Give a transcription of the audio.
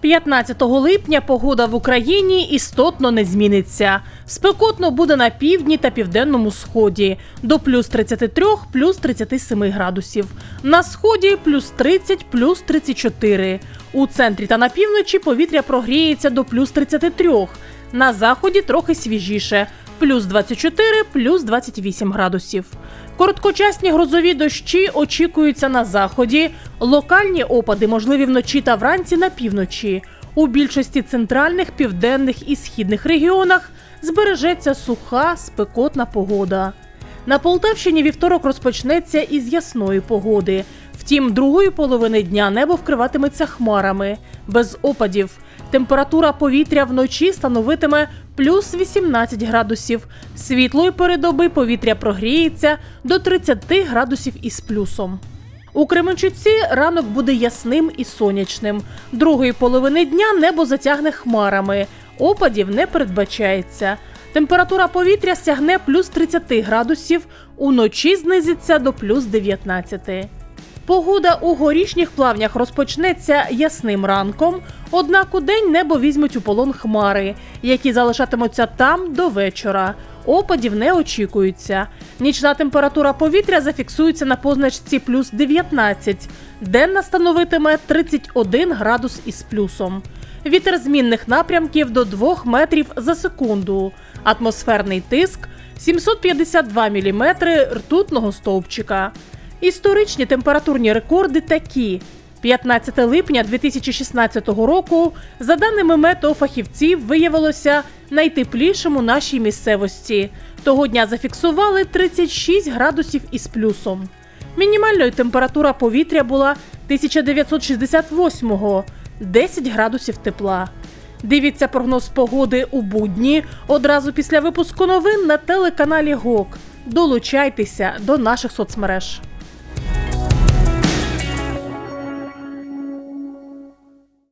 15 липня погода в Україні істотно не зміниться. Спекотно буде на півдні та південному сході до плюс 33, плюс 37 градусів. На сході плюс 30, плюс 34. У центрі та на півночі повітря прогріється до плюс 33. На заході трохи свіжіше плюс 24, плюс 28 градусів. Короткочасні грозові дощі очікуються на заході. Локальні опади можливі вночі та вранці на півночі. У більшості центральних, південних і східних регіонах збережеться суха, спекотна погода. На Полтавщині вівторок розпочнеться із ясної погоди. Втім, другої половини дня небо вкриватиметься хмарами, без опадів. Температура повітря вночі становитиме плюс 18 градусів. Світлої передоби повітря прогріється до 30 градусів із плюсом. У Кременчуці ранок буде ясним і сонячним. Другої половини дня небо затягне хмарами. Опадів не передбачається. Температура повітря сягне плюс 30 градусів, уночі знизиться до плюс 19. Погода у горішніх плавнях розпочнеться ясним ранком, однак у день небо візьмуть у полон хмари, які залишатимуться там до вечора. Опадів не очікується. Нічна температура повітря зафіксується на позначці плюс 19, денна становитиме 31 градус із плюсом. Вітер змінних напрямків до 2 метрів за секунду. Атмосферний тиск 752 мм ртутного стовпчика. Історичні температурні рекорди такі: 15 липня 2016 року, за даними метеофахівців, виявилося найтеплішим у нашій місцевості. Того дня зафіксували 36 градусів із плюсом. Мінімальною температура повітря була 1968-го 10 градусів тепла. Дивіться прогноз погоди у будні одразу після випуску новин на телеканалі ГОК. Долучайтеся до наших соцмереж.